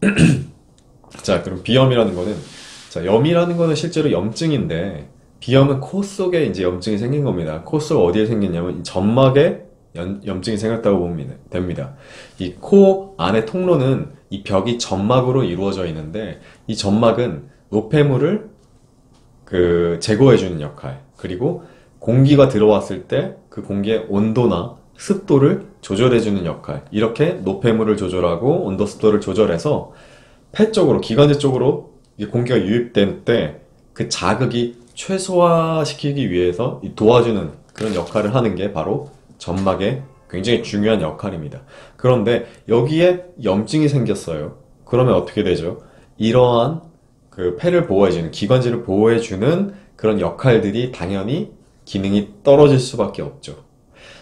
자, 그럼 비염이라는 거는 자, 염이라는 거는 실제로 염증인데 비염은 코 속에 이제 염증이 생긴 겁니다. 코 속 어디에 생겼냐면 이 점막에 연- 염증이 생겼다고 보면 됩니다. 이 코 안의 통로는 이 벽이 점막으로 이루어져 있는데 이 점막은 노폐물을 그 제거해주는 역할 그리고 공기가 들어왔을 때 그 공기의 온도나 습도를 조절해주는 역할 이렇게 노폐물을 조절하고 온도 습도를 조절해서 폐 쪽으로 기관지 쪽으로 이 공기가 유입될 때그 자극이 최소화시키기 위해서 이 도와주는 그런 역할을 하는 게 바로 점막의 굉장히 중요한 역할입니다. 그런데 여기에 염증이 생겼어요. 그러면 어떻게 되죠? 이러한 그 폐를 보호해주는 기관지를 보호해주는 그런 역할들이 당연히 기능이 떨어질 수밖에 없죠.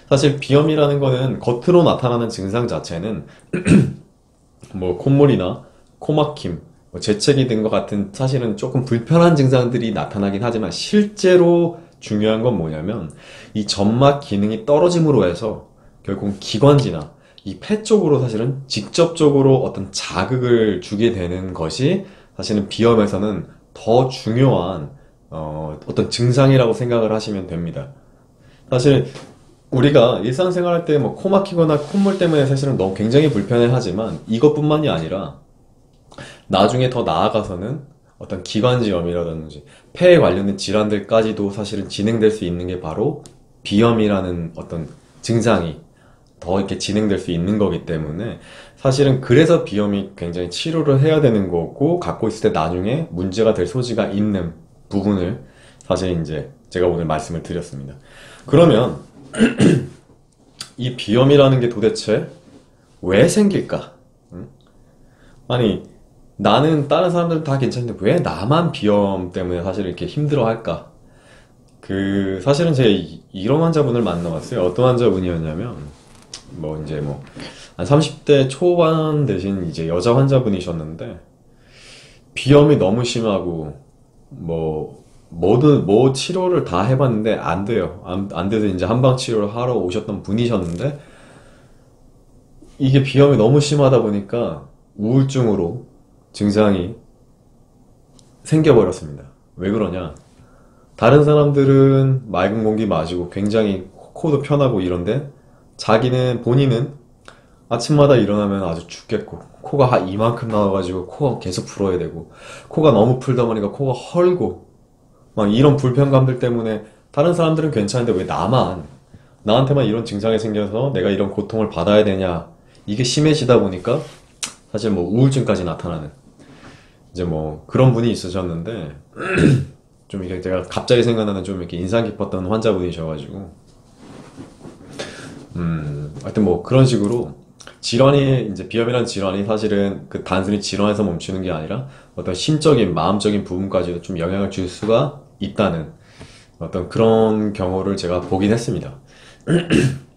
사실 비염이라는 거는 겉으로 나타나는 증상 자체는 뭐 콧물이나 코막힘, 뭐 재채기 등과 같은 사실은 조금 불편한 증상들이 나타나긴 하지만 실제로 중요한 건 뭐냐면 이 점막 기능이 떨어짐으로 해서 결국 기관지나 이 폐 쪽으로 사실은 직접적으로 어떤 자극을 주게 되는 것이 사실은 비염에서는 더 중요한 어, 어떤 증상이라고 생각을 하시면 됩니다. 사실 우리가 일상생활할 때 뭐 코 막히거나 콧물 때문에 사실은 너무 굉장히 불편해하지만 이것뿐만이 아니라 나중에 더 나아가서는 어떤 기관지염이라든지 폐에 관련된 질환들까지도 사실은 진행될 수 있는 게 바로 비염이라는 어떤 증상이 더 이렇게 진행될 수 있는 거기 때문에 사실은 그래서 비염이 굉장히 치료를 해야 되는 거고 갖고 있을 때 나중에 문제가 될 소지가 있는 부분을 사실 이제 제가 오늘 말씀을 드렸습니다. 그러면 이 비염이라는 게 도대체 왜 생길까? 응? 아니 나는 다른 사람들은 다 괜찮은데 왜 나만 비염 때문에 사실 이렇게 힘들어 할까? 그 사실은 제가 이- 이런 환자분을 만나봤어요. 어떤 환자분이었냐면 뭐 이제 뭐 한 30대 초반 대신 이제 여자 환자분이셨는데 비염이 너무 심하고 뭐 뭐든 뭐 치료를 다 해봤는데 안 돼요. 안, 안 돼서 이제 한방 치료를 하러 오셨던 분이셨는데 이게 비염이 너무 심하다 보니까 우울증으로 증상이 생겨버렸습니다. 왜 그러냐? 다른 사람들은 맑은 공기 마시고 굉장히 코도 편하고 이런데 자기는 본인은 아침마다 일어나면 아주 춥겠고 코가 한 이만큼 나와가지고 코가 계속 풀어야 되고 코가 너무 풀다 보니까 코가 헐고 막 이런 불편감들 때문에 다른 사람들은 괜찮은데 왜 나만 나한테만 이런 증상이 생겨서 내가 이런 고통을 받아야 되냐. 이게 심해지다 보니까 사실 뭐 우울증까지 나타나는. 이제 뭐 그런 분이 있으셨는데 좀 이게 제가 갑자기 생각나는 좀 이렇게 인상 깊었던 환자분이셔가지고. 음 하여튼 뭐 그런 식으로 질환이 이제 비염이라는 질환이 사실은 그 단순히 질환에서 멈추는 게 아니라 어떤 심적인 마음적인 부분까지도 좀 영향을 줄 수가 있다는 어떤 그런 경우를 제가 보긴 했습니다.